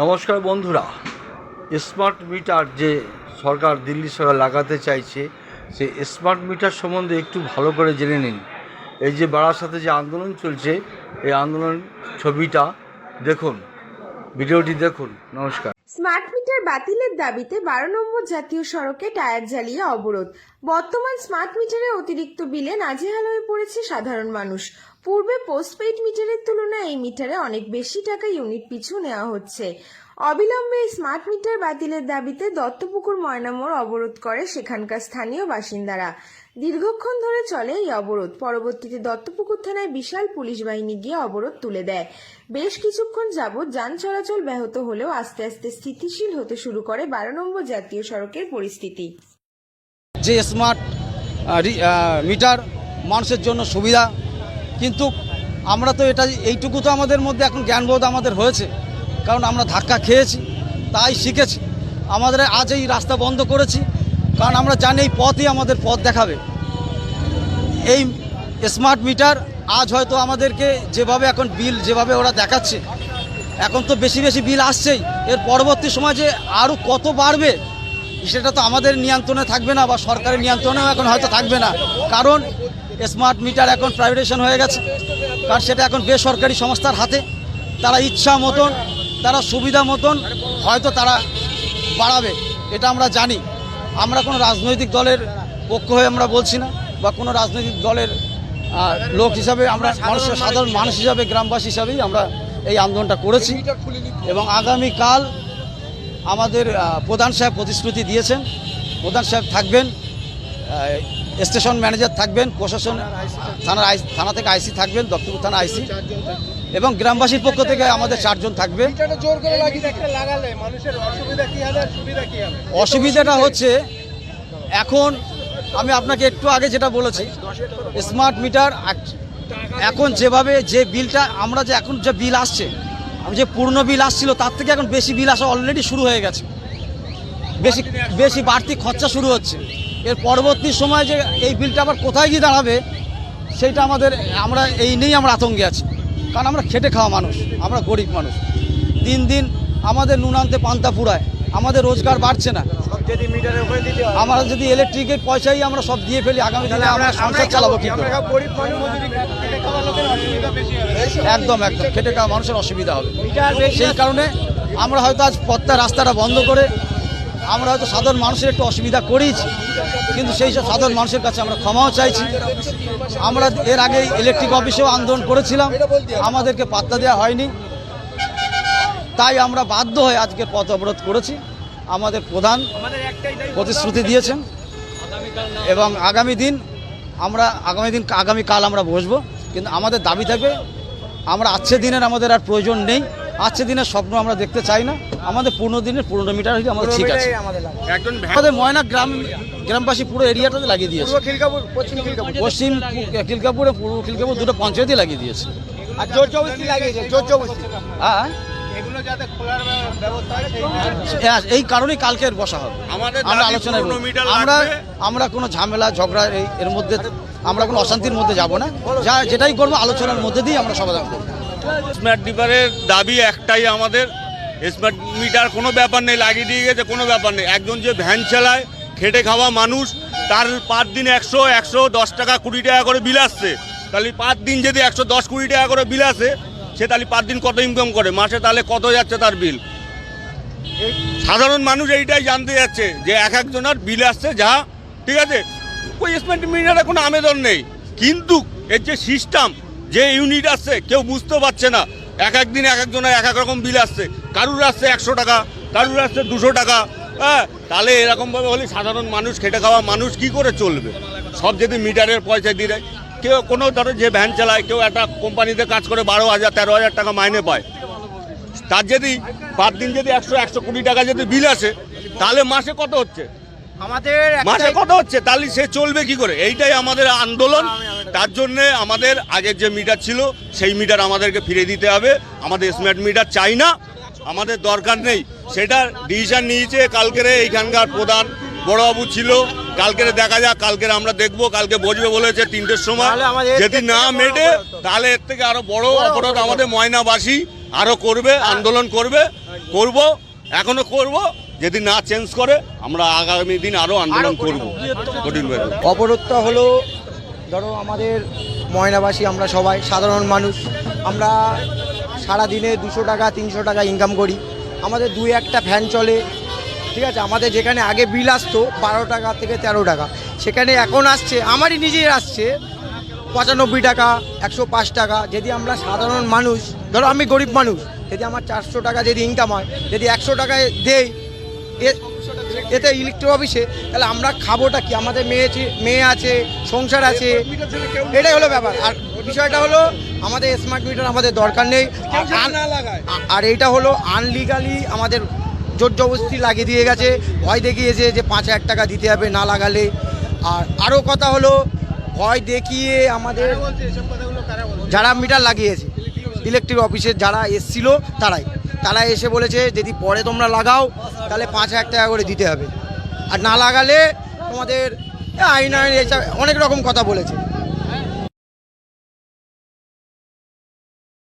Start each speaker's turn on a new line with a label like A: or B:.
A: নমস্কার বন্ধুরা smart meter যে সরকার দিল্লি সরকার লাগাতে চাইছে সেই স্মার্ট মিটার সম্বন্ধে একটু ভালো করে জেনে নিন। এই যে বাড়ার সাথে যে আন্দোলন চলছে, এই আন্দোলন ছবিটা দেখুন, ভিডিওটি দেখুন, নমস্কার।
B: স্মার্ট মিটার বাতিলের দাবিতে বারো নম্বর জাতীয় সড়কে টায়ার জ্বালিয়ে অবরোধ। বর্তমান স্মার্ট মিটারের অতিরিক্ত বিলে নাজেহাল হয়ে পড়েছে সাধারণ মানুষ। পূর্বে পোস্টপেইড মিটারের তুলনায় এই মিটারে অনেক বেশি টাকা ইউনিট পিছু নেওয়া হচ্ছে। অবিলম্বে স্মার্ট মিটার বাতিলের দাবিতে দত্তপুকুর ময়নামোড় অবরোধ করে সেখানকার স্থানীয় বাসিন্দারা। দীর্ঘক্ষণ ধরে চলে এই অবরোধ। পরবর্তীতে দত্তপুকুর থানায় বিশাল পুলিশ বাহিনী গিয়ে অবরোধ তুলে দেয়। বেশ কিছুক্ষণ যাবৎ যান চলাচল ব্যাহত হলেও আস্তে আস্তে স্থিতিশীল হতে শুরু করে বারো নম্বর জাতীয় সড়কের পরিস্থিতি।
C: যে স্মার্ট মিটার মানুষের জন্য সুবিধা। কিন্তু আমরা তো এটা, এইটুকু তো আমাদের মধ্যে এখন জ্ঞানবোধ আমাদের হয়েছে। কারণ আমরা ধাক্কা খেয়েছি, তাই শিখেছি। আমাদের আজ এই রাস্তা বন্ধ করেছি, কারণ আমরা জানি এই পথই আমাদের পথ দেখাবে। এই স্মার্ট মিটার আজ হয়তো আমাদেরকে যেভাবে এখন বিল যেভাবে ওরা দেখাচ্ছে, এখন তো বেশি বেশি বিল আসছেই। এর পরবর্তী সময় যে আরও কত বাড়বে সেটা তো আমাদের নিয়ন্ত্রণে থাকবে না বা সরকারের নিয়ন্ত্রণেও এখন হয়তো থাকবে না। কারণ স্মার্ট মিটার এখন প্রাইভেটেশন হয়ে গেছে। কারণ সেটা এখন বেসরকারি সংস্থার হাতে। তারা ইচ্ছা মতন, তারা সুবিধা মতন হয়তো তারা বাড়াবে। এটা আমরা জানি। আমরা কোনো রাজনৈতিক দলের পক্ষ হয়ে আমরা বলছি না বা কোনো রাজনৈতিক দলের লোক হিসাবে আমরা মানুষের সাধারণ মানুষ হিসাবে, গ্রামবাসী হিসাবেই আমরা এই আন্দোলনটা করেছি। এবং আগামীকাল আমাদের প্রধান সাহেব প্রতিশ্রুতি দিয়েছেন। প্রধান সাহেব থাকবেন স্টেশন ম্যানেজার থাকবেন, প্রশাসন, থানার আই, থানা থেকে আইসি থাকবেন, দপ্তর থানা আইসি। এবং গ্রামবাসীর পক্ষ থেকে আমাদের চারজন থাকবে। অসুবিধাটা হচ্ছে, এখন আমি আপনাকে একটু আগে যেটা বলেছি স্মার্ট মিটার এখন যেভাবে যে বিলটা আমরা যে এখন যে বিল আসছে যে পূর্ণ বিল আসছিল, তার থেকে এখন বেশি বিল আসা অলরেডি শুরু হয়ে গেছে। বেশি বেশি বাড়তি খরচা শুরু হচ্ছে। এর পরবর্তী সময় যে এই বিলটা আবার কোথায় গিয়ে দাঁড়াবে সেইটা আমাদের, আমরা এই নিয়েই আমরা আতঙ্কে আছি। কারণ আমরা খেটে খাওয়া মানুষ, আমরা গরিব মানুষ। দিন দিন আমাদের নুন আনতে পান্তা পুরায় আমাদের রোজগার বাড়ছে না। আমরা যদি ইলেকট্রিকের পয়সাই আমরা সব দিয়ে ফেলি আগামী দিনে আমরা সংসার চালাবো কি? একদম একদম। খেটে খাওয়া মানুষের অসুবিধা হবে। সেই কারণে আমরা হয়তো আজ পথটা রাস্তাটা বন্ধ করে আমরা হয়তো সাধারণ মানুষের একটু অসুবিধা করেইছি কিন্তু সেই সব সাধারণ মানুষের কাছে আমরা ক্ষমাও চাইছি। আমরা এর আগে ইলেকট্রিক অফিসেও আন্দোলন করেছিলাম। আমাদেরকে পাত্তা দেওয়া হয়নি। তাই আমরা বাধ্য হয়ে আজকে পথ অবরোধ করেছি। আমাদের প্রধান প্রতিশ্রুতি দিয়েছেন। এবং আগামী দিন আমরা আগামী দিন আগামীকাল আমরা বসবো। কিন্তু আমাদের দাবি থাকবে আমরা আজকে দিনের আমাদের আর প্রয়োজন নেই। আজকে দিনের স্বপ্ন আমরা দেখতে চাই না। আমাদের পনেরো দিনের পনেরো মিটার আমাদের ঠিক আছে। আমাদের ময়না গ্রাম গ্রামবাসী পুরো এরিয়াটাতে লাগিয়ে দিয়েছে। পশ্চিম খিলকাপুর পূর্ব খিলকাপুর দুটো পঞ্চায়েতই লাগিয়ে দিয়েছে।
D: আর জোর লাগিয়েছে জোর
C: হ্যাঁ।
D: এগুলো যাতে খোলার ব্যবস্থা হয় সেই
C: এই কারণেই কালকের বসা হবে।
E: আমাদের
C: আমরা।
E: মিটার
C: আমরা আমরা কোনো ঝামেলা ঝগড়া এই এর মধ্যে আমরা কোনো অশান্তির মধ্যে যাব না। যা যেটাই করব আলোচনার মধ্যে দিয়ে আমরা সমাধান করব।
E: স্মার্ট মিটারের দাবি একটাই আমাদের। স্মার্ট মিটার কোনো ব্যাপার নেই লাগিয়ে দিয়ে গেছে কোনো ব্যাপার নেই। একজন যে ভ্যান চালায় খেটে খাওয়া মানুষ তার পাঁচ দিন একশো একশো দশ টাকা কুড়ি টাকা করে বিল আসছে। তাহলে পাঁচ দিন যদি একশো দশ কুড়ি টাকা করে বিল আসে সে তাহলে পাঁচ দিন কত ইনকাম করে? মাসে তাহলে কত যাচ্ছে তার বিল সাধারণ মানুষ এইটাই জানতে যাচ্ছে যে এক একজনের বিল আসছে যা, ঠিক আছে? ওই স্মার্ট মিটারে কোনো আবেদন নেই। কিন্তু এর যে সিস্টেম যে ইউনিট আসছে, কেউ বুঝতে পারছে না। এক এক দিন এক একজনের এক এক রকম বিল আসছে। কারুর আসছে একশো টাকা, কারুর আসছে দুশো টাকা হ্যাঁ? তাহলে এরকমভাবে হলে সাধারণ মানুষ খেটে খাওয়া মানুষ কি করে চলবে? সব যদি মিটারের পয়সা দিয়ে দেয়। কেউ কোনো ধরো যে ভ্যান চালায় কেউ একটা কোম্পানিতে কাজ করে বারো হাজার তেরো হাজার টাকা মাইনে পায়। তার যদি পাঁচ দিন যদি একশো একশো কুড়ি টাকা যদি বিল আসে তাহলে মাসে কত হচ্ছে?
D: আমাদের
E: মাসে কত হচ্ছে? তাহলে সে চলবে কি করে? এইটাই আমাদের আন্দোলন। তার জন্য আমাদের আগের যে মিটার ছিল সেই মিটার আমাদেরকে ফিরে দিতে হবে। আমাদের স্মার্ট মিটার চাই না। আমাদের দরকার নেই। সেটা ডিসিশন নিয়েছে কালকেরে এইখানকার প্রধান বড়বাবু ছিল কালকেরে দেখা যাক কালকেরে আমরা দেখব কালকে বসবে বলেছে তিনটের সময়। যদি না মেটে তাহলে এর থেকে আরও বড় অপরাধ আমাদের ময়নাবাসী আরও করবে আন্দোলন করবে করব এখনও করব। যদি না চেঞ্জ করে আমরা আগামী দিন আরও আন্দোলন করব। কঠিনভাবে
F: অবরোধটা হলো ধরো আমাদের ময়নাবাসী আমরা সবাই সাধারণ মানুষ আমরা সারা দিনে দুশো টাকা তিনশো টাকা ইনকাম করি। আমাদের দুই একটা ফ্যান চলে ঠিক আছে? আমাদের যেখানে আগে বিল আসতো বারো টাকা থেকে তেরো টাকা। সেখানে এখন আসছে আমারই নিজের আসছে পঁচানব্বই টাকা একশো পাঁচ টাকা। যদি আমরা সাধারণ মানুষ ধরো আমি গরিব মানুষ যদি আমার চারশো টাকা যদি ইনকাম হয় যদি একশো টাকায় দেই এতে ইলেকট্রিক অফিসে তাহলে আমরা খাবোটা কি? আমাদের মেয়ে মেয়ে আছে সংসার আছে। এটাই হলো ব্যাপার। আর বিষয়টা হলো আমাদের স্মার্ট মিটার আমাদের দরকার নেই। আর এইটা হলো আনলিগালি আমাদের জোর জবস্তি লাগিয়ে দিয়ে গেছে। ভয় দেখিয়েছে যে পাঁচ হাজার টাকা দিতে হবে না লাগালে। আর আরও কথা হলো ভয় দেখিয়ে আমাদের যারা মিটার লাগিয়েছে ইলেকট্রিক অফিসে যারা এসছিল তারাই। তারা এসে বলেছে যদি পরে তোমরা লাগাও তাহলে পাঁচ হাজার টাকা করে দিতে হবে। আর না লাগালে তোমাদের আইন আইন এসব অনেক রকম কথা বলেছে।